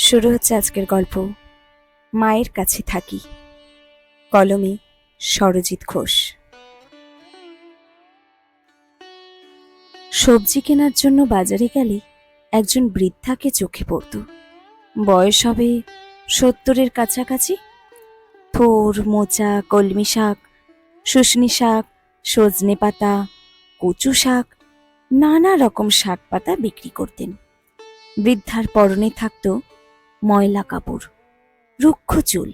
শুরু হচ্ছে আজকের গল্প। মায়ের কাছে থাকি। কলমে সরজিৎ ঘোষ। সবজি কেনার জন্য বাজারে গেলে একজন বৃদ্ধাকে চোখে পড়ত। বয়স হবে সত্তরের কাছাকাছি। থোর, মোচা, কলমি শাক, শুশনি শাক, সজনে পাতা, কচু শাক, নানা রকম শাক পাতা বিক্রি করতেন। বৃদ্ধার পরনে থাকতো ময়লা কাপড়, রুক্ষ চুল।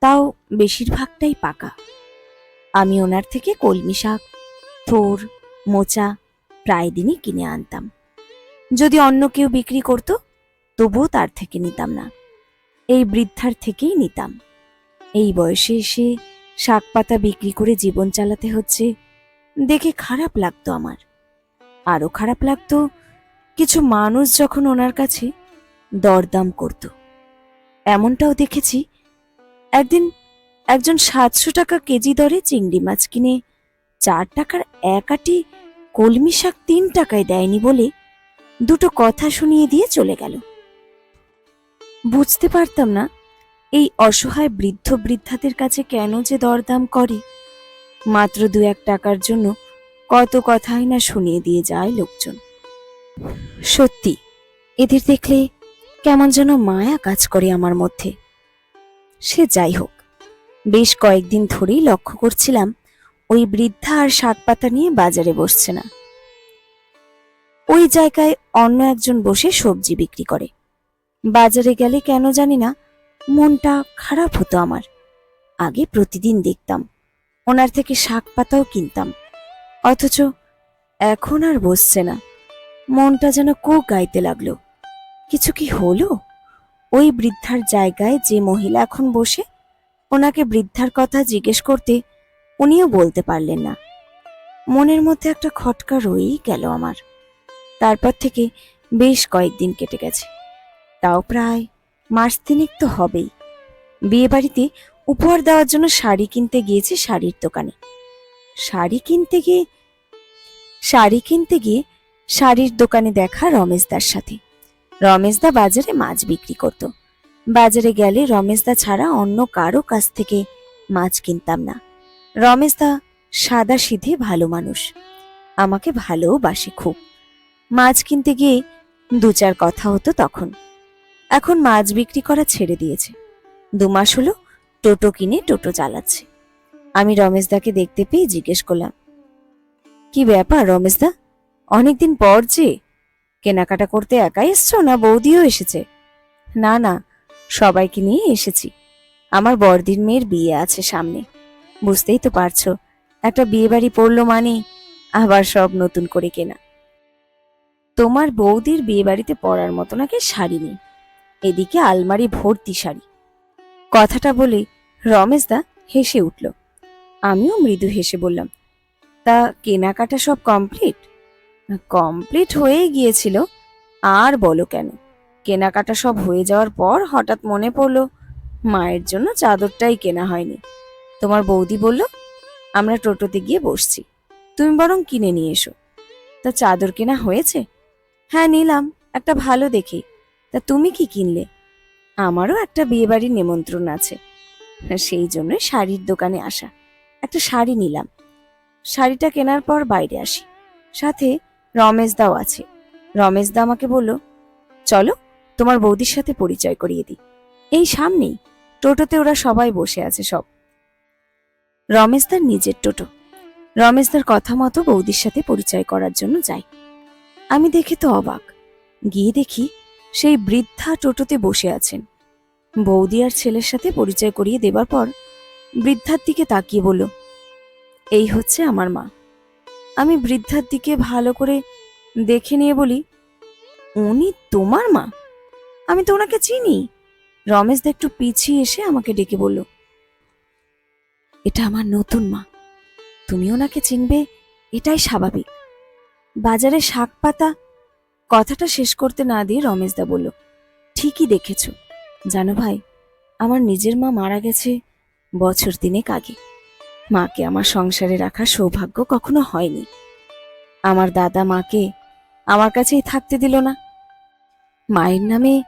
তাও বেশিরভাগটাই পাকা। আমি ওনার থেকে কলমি শাক, থোর, মোচা প্রায় দিনই কিনে আনতাম। যদি অন্য কেউ বিক্রি করত, তবুও তার থেকে নিতাম না। এই বৃদ্ধার থেকেই নিতাম। এই বয়সে এসে শাক পাতা বিক্রি করে জীবন চালাতে হচ্ছে, দেখে খারাপ লাগতো আমার। আরও খারাপ লাগতো, কিছু মানুষ যখন ওনার কাছে দরদাম করত। এমনটাও দেখেছি, একদিন একজন সাতশো টাকা কেজি দরে চিংড়ি মাছ কিনে চার টাকার এক আটি কলমি শাক তিন টাকায় দেয়নি বলে দুটো কথা শুনিয়ে দিয়ে চলে গেল। বুঝতে পারতাম না এই অসহায় বৃদ্ধ বৃদ্ধাদের কাছে কেন যে দরদাম করে। মাত্র দু এক টাকার জন্য কত কথাই না শুনিয়ে দিয়ে যায় লোকজন। সত্যি, এদের দেখলে কেমন যেন মায়া কাজ করে আমার মধ্যে। সে যাই হোক, বেশ কয়েকদিন ধরেই লক্ষ্য করছিলাম ওই বৃদ্ধা আর শাক পাতা নিয়ে বাজারে বসছে না। ওই জায়গায় অন্য একজন বসে সবজি বিক্রি করে। বাজারে গেলে কেন জানি না, মনটা খারাপ হতো আমার। আগে প্রতিদিন দেখতাম, ওনার থেকে শাক পাতাও কিনতাম। অথচ এখন আর বসছে না। মনটা যেন কো গাইতে লাগল। কিছু কি হলো? ওই বৃদ্ধার জায়গায় যে মহিলা এখন বসে, ওনাকে বৃদ্ধার কথা জিজ্ঞেস করতে উনিও বলতে পারলেন না। মনের মধ্যে একটা খটকা রয়েই গেল আমার। তারপর থেকে বেশ কয়েকদিন কেটে গেছে। তাও প্রায় মাস তিনেক তো হবেই। বিয়ে বাড়িতে উপহার দেওয়ার জন্য শাড়ি কিনতে গিয়েছি শাড়ির দোকানে। শাড়ি কিনতে গিয়ে, শাড়ি কিনতে গিয়ে শাড়ির দোকানে দেখা রমেশদার সাথে। রমেশদা বাজারে মাছ বিক্রি করত। বাজারে গেলে রমেশদা ছাড়া অন্য কারও কাছ থেকে মাছ কিনতাম না। রমেশদা সাদা সিধে ভালো মানুষ। আমাকে ভালোবাসে খুব। মাছ কিনতে গিয়ে দু চার কথা হতো তখন। এখন মাছ বিক্রি করা ছেড়ে দিয়েছে। দু মাস হলো টোটো কিনে টোটো চালাচ্ছে। আমি রমেশদাকে দেখতে পেয়ে জিজ্ঞেস করলাম, কি ব্যাপার রমেশদা অনেকদিন পর যে কেনাকাটা করতে একাই এসছো না বৌদিও এসেছে। না না, সবাইকে নিয়ে এসেছি। আমার বড়দির মেয়ের বিয়ে আছে সামনে। বুঝতেই তো পারছ, একটা বিয়ে বাড়ি পড়ল মানে আবার সব নতুন করে কেনা। তোমার বৌদির বিয়ে বাড়িতে পরার মতো নাকি শাড়ি নেই। এদিকে আলমারি ভর্তি শাড়ি। কথাটা বলে রমেশদা হেসে উঠল। আমিও মৃদু হেসে বললাম, তা কেনাকাটা সব কমপ্লিট? কমপ্লিট হয়েই গিয়েছিল, আর বলো কেন? কেনাকাটা সব হয়ে যাওয়ার পর হঠাৎ মনে পড়ল, মায়ের জন্য চাদরটাই কেনা হয়নি। তোমার বৌদি বলল, আমরা টোটোতে গিয়ে বসছি, তুমি বরং কিনে নিয়ে এসো। তা চাদর কেনা হয়েছে? হ্যাঁ নিলাম, একটা ভালো দেখে। তা তুমি কি কিনলে? আমারও একটা বিয়েবাড়ির নিমন্ত্রণ আছে। সেই জন্যই শাড়ির দোকানে আসা। একটা শাড়ি নিলাম। শাড়িটা কেনার পর বাইরে আসি। সাথে রমেশদাও আছে। রমেশ দা আমাকে বলল, চলো, তোমার বৌদির সাথে পরিচয় করিয়ে দিই। এই সামনেই টোটোতে ওরা সবাই বসে আছে সব। রমেশদার নিজের টোটো। রমেশ দার কথা মতো বৌদির সাথে পরিচয় করার জন্য যাই আমি দেখে তো অবাক। গিয়ে দেখি সেই বৃদ্ধা টোটোতে বসে আছেন। বৌদি আর ছেলের সাথে পরিচয় করিয়ে দেবার পর বৃদ্ধার দিকে তাকিয়ে বলল, এই হচ্ছে আমার মা। আমি বৃদ্ধার দিকে ভালো করে দেখে নিয়ে বলি, উনি তোমার মা? আমি তো ওনাকে চিনি। রমেশ দা একটু পিছিয়ে এসে আমাকে ডেকে বলল, এটা আমার নতুন মা। তুমি ওনাকে চিনবে, এটাই স্বাভাবিক। বাজারে শাক পাতা কথাটা শেষ করতে না দিয়ে রমেশদা বলল, ঠিকই দেখেছ। জানো ভাই, আমার নিজের মা মারা গেছে বছর তিনেক আগে। মাকে আমার সংসারে রাখার সৌভাগ্য কখনো হয়নি। আমার দাদা মাকে আমার কাছেই থাকতে দিল না। মায়ের নামে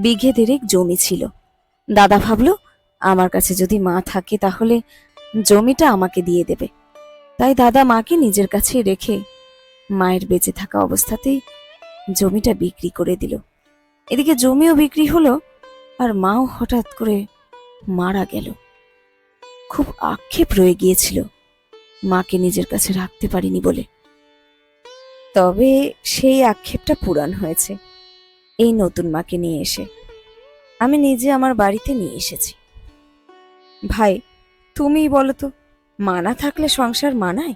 বিঘে দেড়েক জমি ছিল। দাদা ভাবলো, আমার কাছে যদি মা থাকে তাহলে জমিটা আমাকে দিয়ে দেবে। তাই দাদা মাকে নিজের কাছে রেখে মায়ের বেঁচে থাকা অবস্থাতেই জমিটা বিক্রি করে দিল। এদিকে জমিও বিক্রি হলো আর মাও হঠাৎ করে মারা গেল। খুব আক্ষেপ রয়ে গিয়েছিল। মাকে নিজের কাছে রাখতে পারিনি বলে। তবে সেই আক্ষেপটা পূরণ হয়েছে। এই নতুন মাকে নিয়ে এসে। আমি নিজে আমার বাড়িতে নিয়ে এসেছি। ভাই, তুমিই বলো তো, মানা থাকলে সংসার মানায়?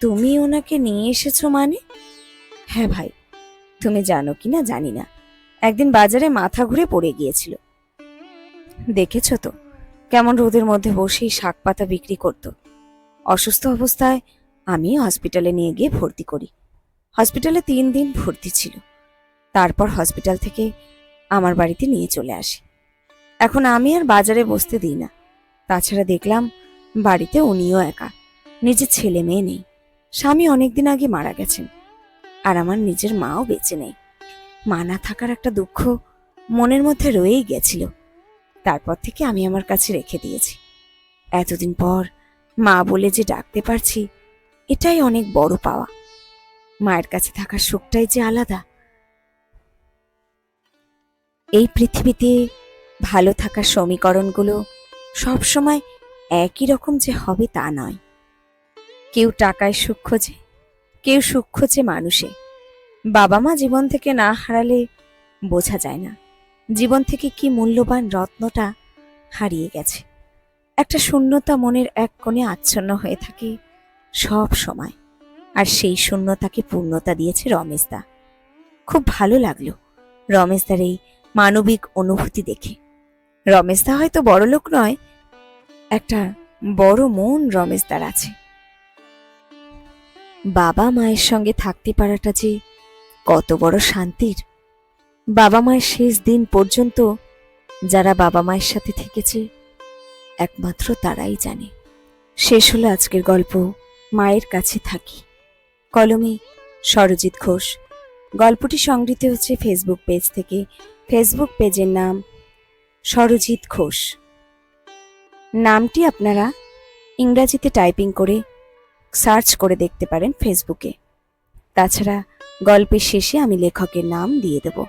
তুমি ওনাকে নিয়ে এসেছ মানে? হ্যাঁ ভাই, তুমি জানো কি না জানি না। একদিন বাজারে মাথা ঘুরে পড়ে গিয়েছিল। দেখেছ তো কেমন রোদের মধ্যে বসেই শাক পাতা বিক্রি করত। অসুস্থ অবস্থায় আমি হসপিটালে নিয়ে গিয়ে ভর্তি করি। হসপিটালে তিন দিন ভর্তি ছিল। তারপর হসপিটাল থেকে আমার বাড়িতে নিয়ে চলে আসি। এখন আমি আর বাজারে বসতে দিই না। তাছাড়া দেখলাম বাড়িতে উনিও একা। নিজের ছেলে মেয়ে নেই। স্বামী অনেকদিন আগে মারা গেছেন। আর আমার নিজের মাও বেঁচে নেই। মা না থাকার একটা দুঃখ মনের মধ্যে রয়েই গেছিল। তারপর থেকে আমি আমার কাছে রেখে দিয়েছি। এতদিন পর মা বলে যে ডাকতে পারছি, এটাই অনেক বড় পাওয়া। মায়ের কাছে থাকার সুখটাই যে আলাদা। এই পৃথিবীতে ভালো থাকার সমীকরণগুলো সবসময় একই রকম যে হবে তা নয়। কেউ টাকায় সুখ খোঁজে, কেউ সুখ খোঁজে মানুষে। বাবা মা জীবন থেকে না হারালে বোঝা যায় না। জীবন থেকে কি মূল্যবান রত্নটা হারিয়ে গেছে। একটা শূন্যতা মনের এক কোণে আচ্ছন্ন হয়ে থাকে সব সময়। আর সেই শূন্যতাকে পূর্ণতা দিয়েছে রমেশদা খুব ভালো লাগল রমেশদার এই মানবিক অনুভূতি দেখে। রমেশদা হয়তো বড় লোক নয়, একটা বড় মন রমেশদার আছে। বাবা মায়ের সঙ্গে থাকতে পারাটা যে কত বড় শান্তির বাবা মায়ের শেষ দিন পর্যন্ত যারা বাবা মায়ের সাথে থেকেছে, একমাত্র তারাই জানে। শেষ হলো আজকের গল্প, মায়ের কাছে থাকি। কলমে সরজিৎ ঘোষ। গল্পটি সংগৃহীত হচ্ছে ফেসবুক পেজ থেকে। ফেসবুক পেজের নাম সরজিৎ ঘোষ। নামটি আপনারা ইংরাজিতে টাইপিং করে সার্চ করে দেখতে পারেন ফেসবুকে। তাছাড়া গল্পের শেষে আমি লেখকের নাম দিয়ে দেব।